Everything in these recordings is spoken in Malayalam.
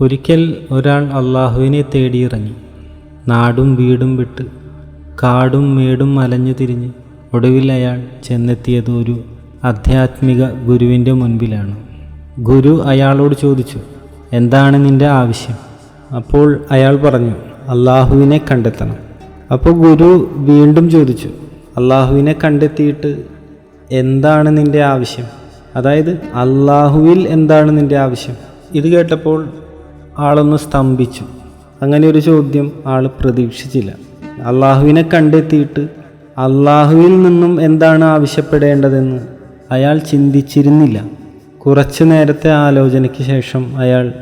ഒരിക്കൽ ഒരാൾ അള്ളാഹുവിനെ തേടിയിറങ്ങി. നാടും വീടും വിട്ട് കാടും മേടും അലഞ്ഞു തിരിഞ്ഞ് ഒടുവിൽ അയാൾ ചെന്നെത്തിയത് ഒരു ആധ്യാത്മിക ഗുരുവിന്റെ മുൻപിലാണ്. ഗുരു അയാളോട് ചോദിച്ചു എന്താണ് നിന്റെ ആവശ്യം? അപ്പോൾ അയാൾ പറഞ്ഞു അള്ളാഹുവിനെ കണ്ടെത്തണം. അപ്പോൾ ഗുരു വീണ്ടും ചോദിച്ചു അള്ളാഹുവിനെ കണ്ടെത്തിയിട്ട് എന്താണ് നിന്റെ ആവശ്യം? അതായത് അള്ളാഹുവിൽ എന്താണ് നിന്റെ ആവശ്യം? ഇത് കേട്ടപ്പോൾ ആളൊന്ന് സ്തംഭിച്ചു. അങ്ങനെ ഒരു ചോദ്യം ആൾ പ്രതീക്ഷിച്ചില്ല. അള്ളാഹുവിനെ കണ്ടെത്തിയിട്ട് അള്ളാഹുവിൽ നിന്നും എന്താണ് ആവശ്യപ്പെടേണ്ടതെന്ന് അയാൾ ചിന്തിച്ചിരുന്നില്ല. കുറച്ചു നേരത്തെ ആലോചനയ്ക്ക് ശേഷം അയാൾ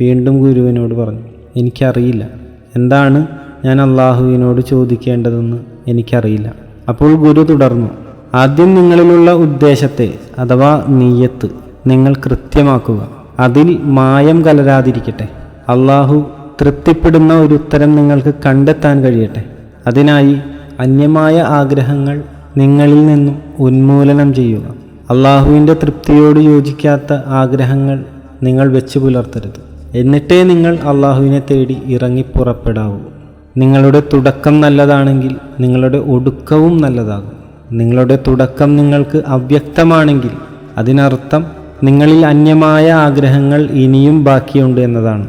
വീണ്ടും ഗുരുവിനോട് പറഞ്ഞു എനിക്കറിയില്ല. എന്താണ് ഞാൻ അള്ളാഹുവിനോട് ചോദിക്കേണ്ടതെന്ന് എനിക്കറിയില്ല. അപ്പോൾ ഗുരു തുടർന്നു ആദ്യം നിങ്ങളിലുള്ള ഉദ്ദേശത്തെ അഥവാ നീയത്ത് നിങ്ങൾ കൃത്യമാക്കുക. അതിൽ മായം കലരാതിരിക്കട്ടെ. അള്ളാഹു തൃപ്തിപ്പെടുന്ന ഒരു ഉത്തരം നിങ്ങൾക്ക് കണ്ടെത്താൻ കഴിയട്ടെ. അതിനായി അന്യമായ ആഗ്രഹങ്ങൾ നിങ്ങളിൽ നിന്നും ഉന്മൂലനം ചെയ്യുക. അള്ളാഹുവിന്റെ തൃപ്തിയോട് യോജിക്കാത്ത ആഗ്രഹങ്ങൾ നിങ്ങൾ വെച്ചു പുലർത്തരുത്. എന്നിട്ടേ നിങ്ങൾ അള്ളാഹുവിനെ തേടി ഇറങ്ങി പുറപ്പെടാവൂ. നിങ്ങളുടെ തുടക്കം നല്ലതാണെങ്കിൽ നിങ്ങളുടെ ഒടുക്കവും നല്ലതാകും. നിങ്ങളുടെ തുടക്കം നിങ്ങൾക്ക് അവ്യക്തമാണെങ്കിൽ അതിനർത്ഥം നിങ്ങളിൽ അന്യമായ ആഗ്രഹങ്ങൾ ഇനിയും ബാക്കിയുണ്ട് എന്നതാണ്.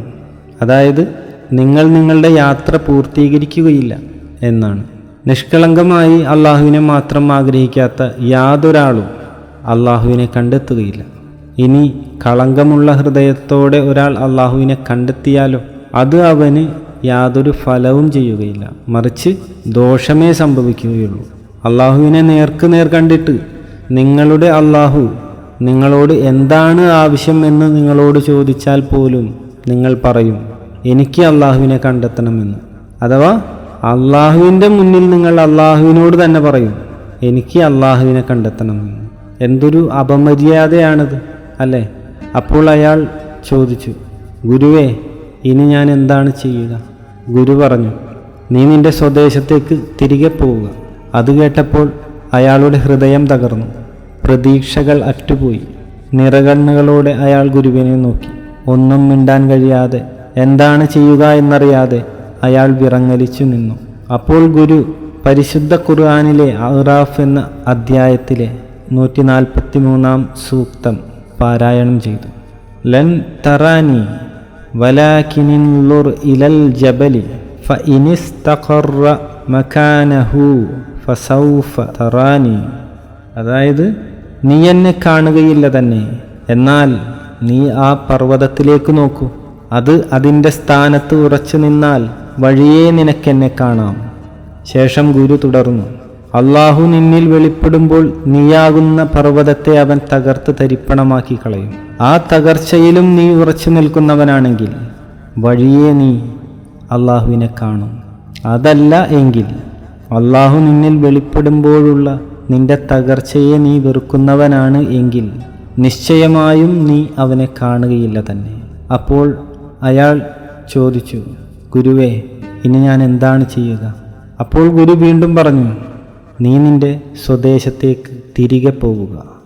അതായത് നിങ്ങൾ നിങ്ങളുടെ യാത്ര പൂർത്തീകരിക്കുകയില്ല എന്നാണ്. നിഷ്കളങ്കമായി അള്ളാഹുവിനെ മാത്രം ആഗ്രഹിക്കാത്ത യാതൊരാളും അള്ളാഹുവിനെ കണ്ടെത്തുകയില്ല. ഇനി കളങ്കമുള്ള ഹൃദയത്തോടെ ഒരാൾ അള്ളാഹുവിനെ കണ്ടെത്തിയാലോ അത് അവന് യാതൊരു ഫലവും ചെയ്യുകയില്ല. മറിച്ച് ദോഷമേ സംഭവിക്കുകയുള്ളൂ. അള്ളാഹുവിനെ നേർക്ക് നേർ കണ്ടിട്ട് നിങ്ങളുടെ അള്ളാഹു നിങ്ങളോട് എന്താണ് ആവശ്യം എന്ന് നിങ്ങളോട് ചോദിച്ചാൽ പോലും നിങ്ങൾ പറയും എനിക്ക് അള്ളാഹുവിനെ കണ്ടെത്തണമെന്ന്. അഥവാ അള്ളാഹുവിന്റെ മുന്നിൽ നിങ്ങൾ അള്ളാഹുവിനോട് തന്നെ പറയും എനിക്ക് അള്ളാഹുവിനെ കണ്ടെത്തണമെന്ന്. എന്തൊരു അപമര്യാദയാണത് അല്ലേ? അപ്പോൾ അയാൾ ചോദിച്ചു ഗുരുവേ ഇനി ഞാൻ എന്താണ് ചെയ്യുക? ഗുരു പറഞ്ഞു നീ നിന്റെ സ്വദേശത്തേക്ക് തിരികെ പോവുക. അത് കേട്ടപ്പോൾ അയാളുടെ ഹൃദയം തകർന്നു. പ്രതീക്ഷകൾ അറ്റുപോയി. നിറകണ്ണുകളോടെ അയാൾ ഗുരുവിനെ നോക്കി. ഒന്നും മിണ്ടാൻ കഴിയാതെ എന്താണ് ചെയ്യുക എന്നറിയാതെ അയാൾ വിറങ്ങലിച്ചു നിന്നു. അപ്പോൾ ഗുരു പരിശുദ്ധ ഖുർആാനിലെ അഹ്റാഫ് എന്ന അധ്യായത്തിലെ നൂറ്റി നാൽപ്പത്തി മൂന്നാം സൂക്തം പാരായണം ചെയ്തു. ലൻ തറാനി വലാകിനിൻലുർ ഇലൽ ജബലി ഫഇനിസ്തഖറ മക്കാനഹു ഫസൗഫ തറാനി. അതായത് നീ എന്നെ കാണുകയില്ല തന്നെ. എന്നാൽ നീ ആ പർവതത്തിലേക്ക് നോക്കൂ. അത് അതിന്റെ സ്ഥാനത്ത് ഉറച്ചു നിന്നാൽ വഴിയേ നിനക്കെന്നെ കാണാം. ശേഷം ഗുരു തുടർന്നു. അള്ളാഹു നിന്നിൽ വെളിപ്പെടുമ്പോൾ നീയാകുന്ന പർവതത്തെ അവൻ തകർത്ത് തരിപ്പണമാക്കി കളയും. ആ തകർച്ചയിലും നീ ഉറച്ചു നിൽക്കുന്നവനാണെങ്കിൽ വഴിയെ നീ അള്ളാഹുവിനെ കാണും. അതല്ല എങ്കിൽ അള്ളാഹു നിന്നിൽ വെളിപ്പെടുമ്പോഴുള്ള നിന്റെ തകർച്ചയെ നീ വെറുക്കുന്നവനാണ് എങ്കിൽ നിശ്ചയമായും നീ അവനെ കാണുകയില്ല തന്നെ. അപ്പോൾ അയാൾ ചോദിച്ചു ഗുരുവേ ഇനി ഞാൻ എന്താണ് ചെയ്യുക? അപ്പോൾ ഗുരു വീണ്ടും പറഞ്ഞു നീ നിന്റെ സ്വദേശത്തേക്ക് തിരികെ പോവുക.